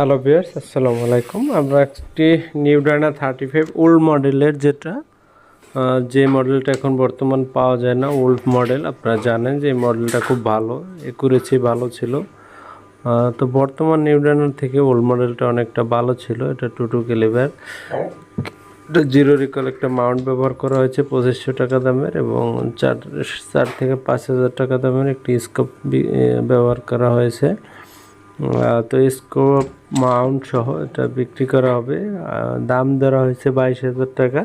Hello বিয়ার্স আসসালামু আলাইকুম আমরা একটি new Dyna thirty five old মডেলের যেটা যে মডেলটা এখন বর্তমান পাওয়া যায় না ওল্ড মডেল আপনারা জানেন যে মডেলটা খুব ভালো একুরেছি ভালো ছিল। তো বর্তমান নিউ ডায়নার থেকে ওল্ড মডেলটা অনেকটা ভালো ছিল। এটা টু টু কেলিভার এটা জিরো রিকল একটা মাউন্ট ব্যবহার করা হয়েছে, পঁচিশশো টাকা দামের এবং চার চার থেকে পাঁচ হাজার টাকা দামের একটি স্কোপ ব্যবহার করা হয়েছে। তো স্কোপ মাউন্ট সহ এটা বিক্রি করা হবে। দাম ধরা হয়েছে বাইশ হাজার টাকা।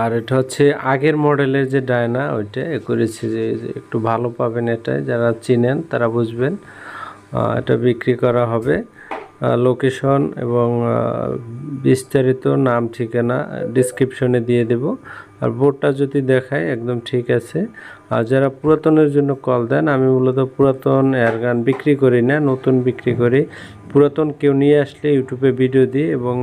আর এটা হচ্ছে আগের মডেলের যে ডায়না, ওইটা এ করেছে যে একটু ভালো পাবেন এটা যারা চিনেন তারা বুঝবেন। এটা বিক্রি করা হবে। লোকেশন এবং বিস্তারিত নাম, ঠিকানা ডিসক্রিপশনে দিয়ে দেব। আর বোর্ডটা যদি দেখায়, একদম ঠিক আছে। আর যারা পুরাতনের জন্য কল দেন, আমি মূলত পুরাতন এয়ারগান বিক্রি করি না, নতুন বিক্রি করি। পুরাতন কেউ নিয়ে আসলে ইউটিউবে ভিডিও দিই এবং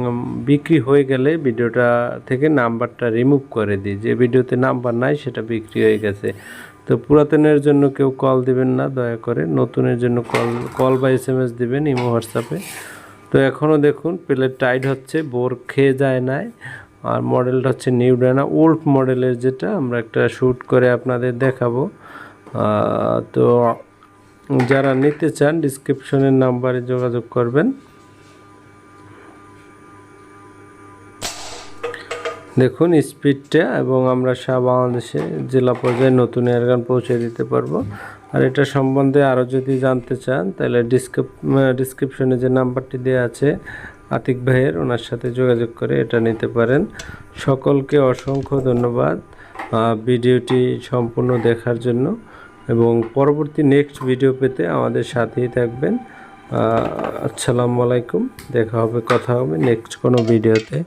বিক্রি হয়ে গেলে ভিডিওটা থেকে নাম্বারটা রিমুভ করে দিই। যে ভিডিওতে নাম্বার নাই, সেটা বিক্রি হয়ে গেছে। তো পুরাতনের জন্য কেউ কল দিবেন না, দয়া করে। নতুনের জন্য কল কল বা এস এম এস দিবেন ইমো হোয়াটসঅ্যাপে তো এখনও দেখুন প্লেট টাইট হচ্ছে, বোর খেয়ে যায় নাই। আর মডেলটা হচ্ছে নিউ ডায়না ওল্ড মডেলের যেটা আমরা একটা শ্যুট করে আপনাদের দেখাবো। তো যারা নিতে চান ডিসক্রিপশনের নাম্বারে যোগাযোগ করবেন। দেখুন, স্পিডটা এবং আমরা সারা বাংলাদেশে জেলা পর্যায়ে নতুন এয়ারগান পৌঁছে দিতে পারব। আর এটা সম্বন্ধে আরও যদি জানতে চান, তাহলে ডিসক্রিপ ডিসক্রিপশনে যে নাম্বারটি দেওয়া আছে, আতিক ভাইয়ের, ওনার সাথে যোগাযোগ করে এটা নিতে পারেন। সকলকে অসংখ্য ধন্যবাদ ভিডিওটি সম্পূর্ণ দেখার জন্য এবং পরবর্তী নেক্সট ভিডিও পেতে আমাদের সাথেই থাকবেন। আসসালামু আলাইকুম, দেখা হবে, কথা হবে নেক্সট কোনো ভিডিওতে